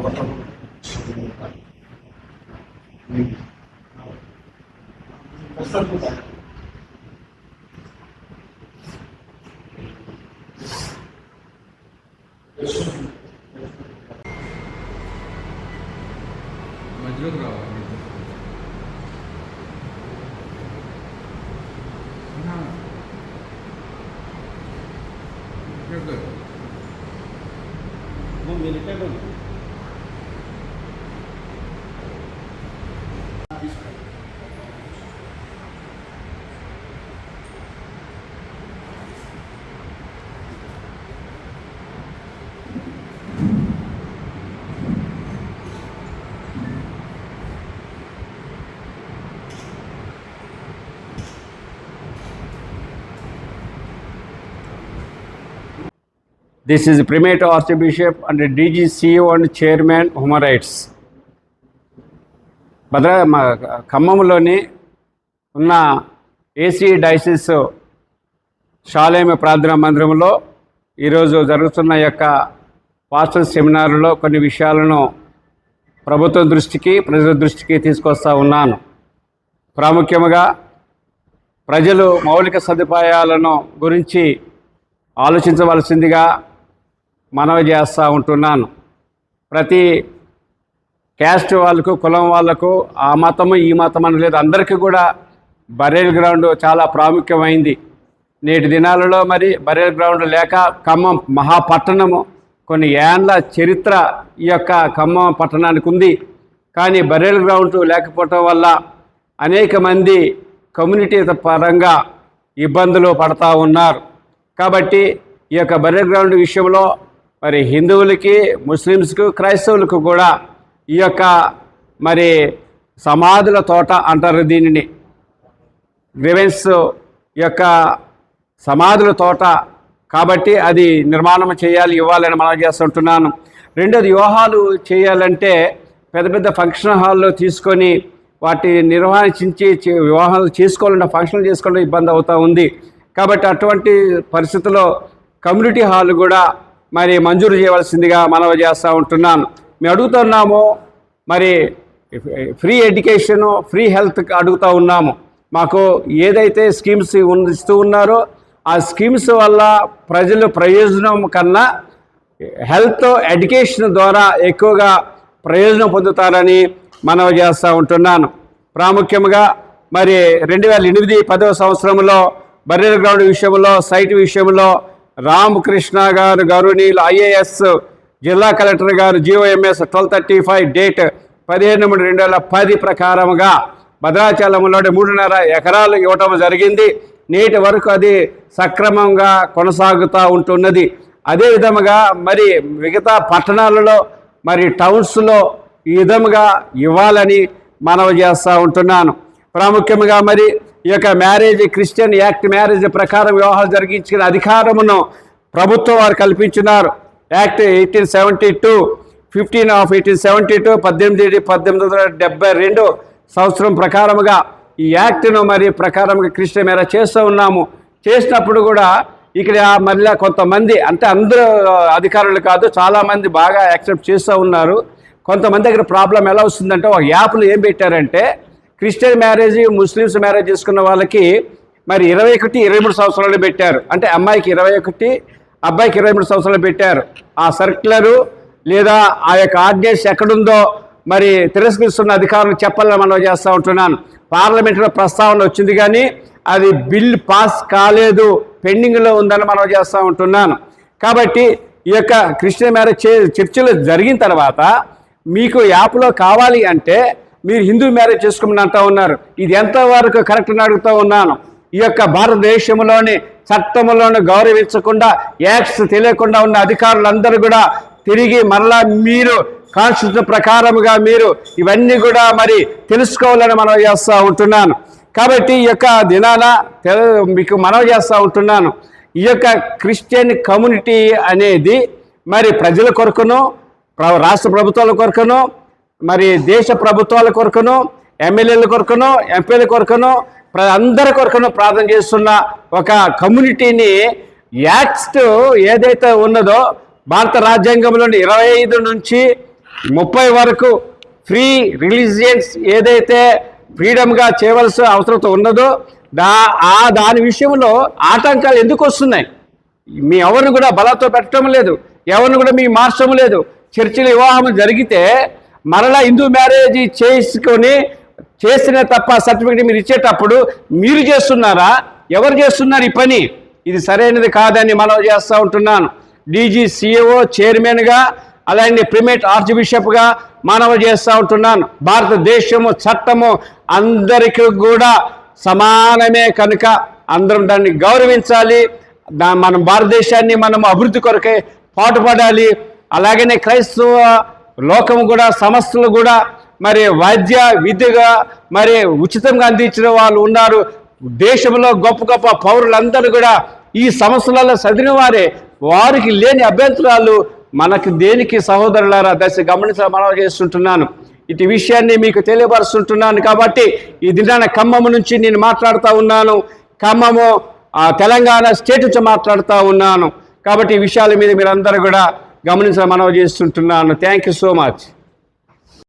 ఓటమి మధ్యలోకి రావాలి You're good. One minute, everyone. This is Primate Primate and DG CEO and chairman human rights భద్ర మా ఖమ్మంలోని ఉన్న ఏసీ డైసిస్ శాలేమ ప్రార్థనా మందిరంలో ఈరోజు జరుగుతున్న యొక్క పాస్టర్ సెమినార్లో కొన్ని విషయాలను ప్రభుత్వం దృష్టికి ప్రజల దృష్టికి తీసుకొస్తా ఉన్నాను. ప్రాముఖ్యముగా ప్రజలు మౌలిక సదుపాయాలను గురించి ఆలోచించవలసిందిగా మనవి చేస్తూ ఉంటున్నాను. ప్రతి క్యాస్ట్ వాళ్ళకు కులం వాళ్ళకు ఆ మతము ఈ మతం అని లేదు. అందరికీ కూడా బరేల్ గ్రౌండ్ చాలా ప్రాముఖ్యమైంది. నేటి దినాలలో మరి బరేల్ గ్రౌండ్ లేక ఖమ్మం మహాపట్టణము కొన్ని ఏండ్ల చరిత్ర ఈ యొక్క ఖమ్మం పట్టణానికి ఉంది. కానీ బరేల్ గ్రౌండ్ లేకపోవటం వల్ల అనేక మంది కమ్యూనిటీ పరంగా ఇబ్బందులు పడతా ఉన్నారు. కాబట్టి ఈ యొక్క బరేల్ గ్రౌండ్ విషయంలో మరి హిందువులకి ముస్లిమ్స్కు క్రైస్తవులకు కూడా ఈ యొక్క మరి సమాధుల తోట అంటారు దీనిని. గ్రివెన్స్ యొక్క సమాధుల తోట కాబట్టి అది నిర్మాణం చేయాలి ఇవ్వాలని మనం చేస్తుంటున్నాను. రెండోది వివాహాలు చేయాలంటే పెద్ద పెద్ద ఫంక్షన్ హాల్లో తీసుకొని వాటి నిర్వహించి వివాహాలు చేసుకోవాలంటే ఫంక్షన్లు చేసుకోవడం ఇబ్బంది అవుతూ ఉంది. కాబట్టి అటువంటి పరిస్థితుల్లో కమ్యూనిటీ హాల్ కూడా మరి మంజూరు చేయవలసిందిగా మనవి చేస్తూ ఉంటున్నాను. మేము అడుగుతున్నాము మరి ఫ్రీ ఎడ్యుకేషను ఫ్రీ హెల్త్ అడుగుతూ ఉన్నాము. మాకు ఏదైతే స్కీమ్స్ ఇస్తూ ఉన్నారో ఆ స్కీమ్స్ వల్ల ప్రజలు ప్రయోజనం కన్నా హెల్త్ ఎడ్యుకేషన్ ద్వారా ఎక్కువగా ప్రయోజనం పొందుతారని మనవి చేస్తూ ఉంటున్నాను. ప్రాముఖ్యంగా మరి రెండు వేల ఎనిమిది పదవ సంవత్సరంలో బర్రెల గ్రౌండ్ విషయంలో సైట్ విషయంలో రామకృష్ణ గారు గరుణీలు ఐఏఎస్ జిల్లా collector garu GOMS twelve thirty five date పదిహేను మూడు రెండు వేల పది ప్రకారముగా భద్రాచలంలోని మూడున్నర ఎకరాలు ఇవ్వటం జరిగింది. నేటి వరకు అది సక్రమంగా కొనసాగుతూ ఉంటున్నది. అదే విధముగా మరి మిగతా పట్టణాలలో మరి టౌన్స్లో ఈ విధముగా ఇవ్వాలని మనవి చేస్తూ ఉంటున్నాను. ప్రాముఖ్యంగా మరి ఈ యొక్క మ్యారేజ్ క్రిస్టియన్ యాక్ట్ మ్యారేజ్ ప్రకారం వివాహాలు జరిగించిన అధికారమును ప్రభుత్వం వారు కల్పించినారు act eighteen seventy two fifteen of eighteen seventy two పద్దెనిమిది పద్దెనిమిది వందల డెబ్బై రెండు సంవత్సరం ప్రకారముగా ఈ యాక్ట్ను మరి ప్రకారంగా క్రిస్టియన్ మేర చేస్తూ ఉన్నాము. చేసినప్పుడు కూడా ఇక్కడ మళ్ళీ కొంతమంది అంటే అందరూ అధికారులు కాదు చాలామంది బాగా యాక్సెప్ట్ చేస్తూ ఉన్నారు. కొంతమంది దగ్గర ప్రాబ్లం ఎలా వస్తుందంటే ఒక యాప్లు ఏం పెట్టారంటే క్రిస్టియన్ మ్యారేజ్ ముస్లిమ్స్ మ్యారేజ్ చేసుకున్న వాళ్ళకి మరి ఇరవై ఒకటి ఇరవై మూడు సంవత్సరాలు పెట్టారు. అంటే అమ్మాయికి ఇరవై ఒకటి అబ్బాయికి ఇరవై మూడు సంవత్సరాలు పెట్టారు. ఆ సర్క్యులరు లేదా ఆ యొక్క ఆర్డినెన్స్ ఎక్కడుందో మరి తిరస్కరిస్తున్న అధికారులు చెప్పాలని మనం చేస్తూ ఉంటున్నాను. పార్లమెంట్లో ప్రస్తావన వచ్చింది కానీ అది బిల్ పాస్ కాలేదు పెండింగ్లో ఉందని మనం చేస్తూ ఉంటున్నాను. కాబట్టి ఈ యొక్క క్రిస్టియన్ మ్యారేజ్ చర్చిలో చర్చలు జరిగిన తర్వాత మీకు యాప్లో కావాలి అంటే మీరు హిందూ మ్యారేజ్ చేసుకోమని అంటూ ఉన్నారు. ఇది ఎంతవరకు కరెక్ట్ అని అడుగుతూ ఉన్నాను. ఈ యొక్క భారతదేశంలోని చట్టములను గౌరవించకుండా యాక్ట్స్ తెలియకుండా ఉన్న అధికారులందరూ కూడా తిరిగి మరలా మీరు కాన్స్టిట్యూషన్ ప్రకారముగా మీరు ఇవన్నీ కూడా మరి తెలుసుకోవాలని మనం చేస్తూ ఉంటున్నాను. కాబట్టి ఈ యొక్క దినాన మీకు మనవి చేస్తూ ఉంటున్నాను. ఈ యొక్క క్రిస్టియన్ కమ్యూనిటీ అనేది మరి ప్రజల కొరకును రాష్ట్ర ప్రభుత్వాల కొరకును మరి దేశ ప్రభుత్వాల కొరకును ఎమ్మెల్యేల కొరకును ఎంపీల కొరకును అందరి కొరకును ప్రార్థన చేస్తున్న ఒక కమ్యూనిటీని యాక్ట్ ఏదైతే ఉన్నదో భారత రాజ్యాంగంలోని ఇరవై ఐదు నుంచి ముప్పై వరకు ఫ్రీ రిలీజియన్స్ ఏదైతే ఫ్రీడమ్గా చేయవలసిన అవసరం ఉన్నదో దా ఆ దాని విషయంలో ఆటంకాలు ఎందుకు వస్తున్నాయి? మీ ఎవరిని కూడా బలతో పెట్టడం లేదు. ఎవరిని కూడా మీ మార్చడం లేదు. చర్చిల వివాహం జరిగితే మరలా హిందూ మ్యారేజ్ చేసుకొని చేసిన తప్ప సర్టిఫికేట్ మీరు ఇచ్చేటప్పుడు మీరు చేస్తున్నారా? ఎవరు చేస్తున్నారు ఈ పని? ఇది సరైనది కాదని మనం చేస్తూ ఉంటున్నాను. డీజీ సిఇఓ చైర్మన్గా అలాగే ప్రిమేట్ ఆర్చ్ బిషప్గా చేస్తూ ఉంటున్నాను. భారతదేశము చట్టము అందరికీ కూడా సమానమే కనుక అందరం దాన్ని గౌరవించాలి. దా మన భారతదేశాన్ని మనం అభివృద్ధి కొరకే పాటుపడాలి. అలాగనే క్రైస్తవ లోకము కూడా సంస్థలు కూడా మరి వైద్య విద్యగా మరి ఉచితంగా అందించిన వాళ్ళు ఉన్నారు. దేశంలో గొప్ప గొప్ప పౌరులందరూ కూడా ఈ సంస్థలలో చదివిన వారే. వారికి లేని అభ్యంతరాలు మనకు దేనికి సహోదరులారా? దశ గమనించ మనం చేస్తుంటున్నాను. ఇటు విషయాన్ని మీకు తెలియపరుస్తుంటున్నాను కాబట్టి ఈ దినాన ఖమ్మం నుంచి నేను మాట్లాడుతూ ఉన్నాను. ఖమ్మము తెలంగాణ స్టేట్ నుంచి మాట్లాడుతూ ఉన్నాను. కాబట్టి ఈ విషయాల మీద మీరందరూ కూడా గమనించ మనవి చేస్తుంటున్నాను థ్యాంక్ యూ సో మచ్